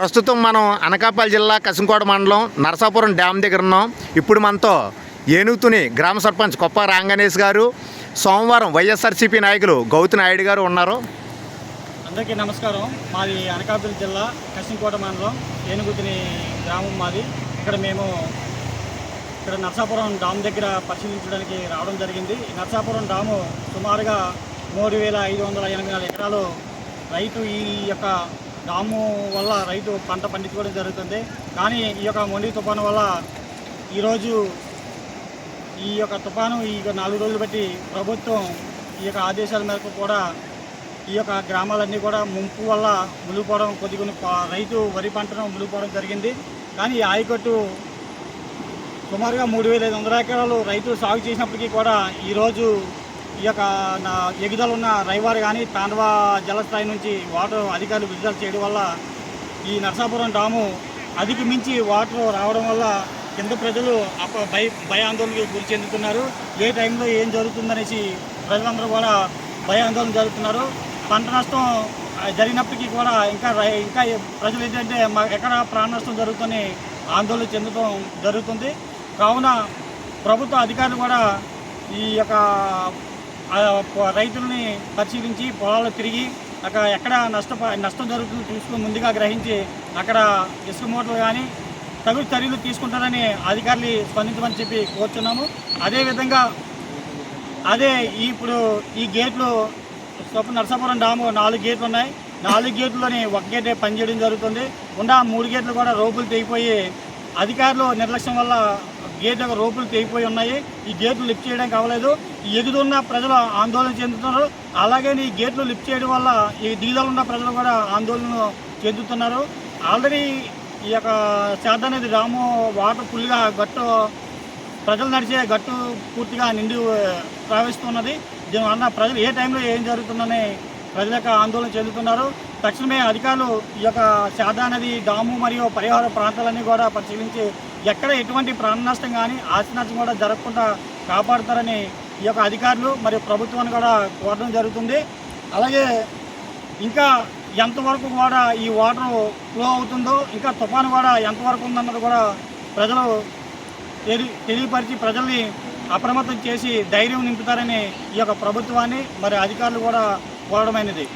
ప్రస్తుతం మనం అనకాపల్లి జిల్లా కసింకోట మండలం నరసాపురం డ్యామ్ దగ్గర ఉన్నాం. ఇప్పుడు మనతో ఏనుగుతుని గ్రామ సర్పంచ్ కొప్ప రాంగణేష్ గారు సోమవారం వైఎస్ఆర్సీపీ నాయకులు గౌతు నాయుడు గారు ఉన్నారు. అందరికీ నమస్కారం. మాది అనకాపల్లి జిల్లా కసింకోట మండలం ఏనుగుతుని గ్రామం మాది. ఇక్కడ మేము ఇక్కడ నర్సాపురం డామ్ దగ్గర పరిశీలించడానికి రావడం జరిగింది. నరసాపురం నర్సాపురం డాము సుమారుగా మూడు వేల ఐదు వందల ఎనభై నాలుగు ఎకరాలు రైతు ఈ యొక్క డాము వల్ల రైతు పంట పండించుకోవడం జరుగుతుంది. కానీ ఈ యొక్క మొండి తుఫాను వల్ల ఈరోజు ఈ యొక్క తుఫాను ఈ యొక్క నాలుగు రోజులు బట్టి ప్రభుత్వం ఈ యొక్క ఆదేశాల మేరకు కూడా ఈ యొక్క గ్రామాలన్నీ కూడా ముంపు వల్ల మునిగిపోవడం కొద్ది కొన్ని రైతు వరి పంటను మునిగిపోవడం జరిగింది. కానీ ఈ ఆయకట్టు సుమారుగా మూడు వేల ఐదు వందల ఎకరాలు రైతులు సాగు చేసినప్పటికీ కూడా ఈరోజు ఈ యొక్క నా ఎగుదల ఉన్న రైవారు కానీ తాండవ జలస్థాయి నుంచి వాటర్ అధికారులు విడుదల చేయడం వల్ల ఈ నరసాపురం డాము అధిక మించి వాటర్ రావడం వల్ల కింద ప్రజలు అప భయ భయాందోళనకు గురి చెందుతున్నారు. ఏ టైంలో ఏం జరుగుతుందనేసి ప్రజలందరూ కూడా భయాందోళన జరుగుతున్నారు. పంట నష్టం జరిగినప్పటికీ కూడా ఇంకా ఇంకా ప్రజలు ఏంటంటే మా ఎక్కడ ప్రాణ నష్టం జరుగుతుందని ఆందోళన చెందడం జరుగుతుంది. కావున ప్రభుత్వ అధికారులు కూడా ఈ యొక్క రైతుల్ని పరిశీలించి పొలాలు తిరిగి అక్కడ ఎక్కడ నష్ట నష్టం జరుగుతుందో చూసుకుని ముందుగా గ్రహించి అక్కడ ఇసుక మూటలు కానీ తగు చర్యలు తీసుకుంటారని అధికారులు స్పందించమని చెప్పి కోరుతున్నాము అదేవిధంగా అదే ఇప్పుడు ఈ గేట్లు నరసాపురం డాము నాలుగు గేట్లు ఉన్నాయి. నాలుగు గేట్లలోని ఒక గేటే పనిచేయడం జరుగుతుంది. ఉన్న మూడు గేట్లు కూడా రోపులు తెగిపోయి అధికారులు నిర్లక్ష్యం వల్ల గేట్ యొక్క రోపులు తెగిపోయి ఉన్నాయి. ఈ గేట్లు లిఫ్ట్ చేయడం అవ్వలేదు ఎగుదున్న ప్రజలు ఆందోళన చెందుతున్నారు. అలాగే ఈ గేట్లు లిఫ్ట్ చేయడం వల్ల ఈ దిగుదల ఉన్న ప్రజలు కూడా ఆందోళన చెందుతున్నారు. ఆల్రెడీ ఈ యొక్క శాత నది డాము వాటర్ ఫుల్గా గట్టు ప్రజలు నడిచే గట్టు పూర్తిగా నిండి ప్రవహిస్తున్నది. దీనివల్ల ప్రజలు ఏ టైంలో ఏం జరుగుతుందని ప్రజల యొక్క ఆందోళన చెందుతున్నారు. తక్షణమే అధికారులు ఈ యొక్క శారదా నది డాము మరియు పరిహార ప్రాంతాలన్నీ కూడా పరిశీలించి ఎక్కడ ఎటువంటి ప్రాణ నష్టం కానీ ఆస్తి నష్టం కూడా జరగకుండా కాపాడుతారని ఈ యొక్క అధికారులు మరియు ప్రభుత్వాన్ని కూడా కోరడం జరుగుతుంది. అలాగే ఇంకా ఎంతవరకు కూడా ఈ వాటర్ ఫ్లో అవుతుందో ఇంకా తుఫాను కూడా ఎంతవరకు ఉందన్నది కూడా ప్రజలు తెలి తెలియపరిచి ప్రజల్ని అప్రమత్తం చేసి ధైర్యం నింపుతారని ఈ యొక్క ప్రభుత్వాన్ని మరి అధికారులు కూడా కోరడమైనది.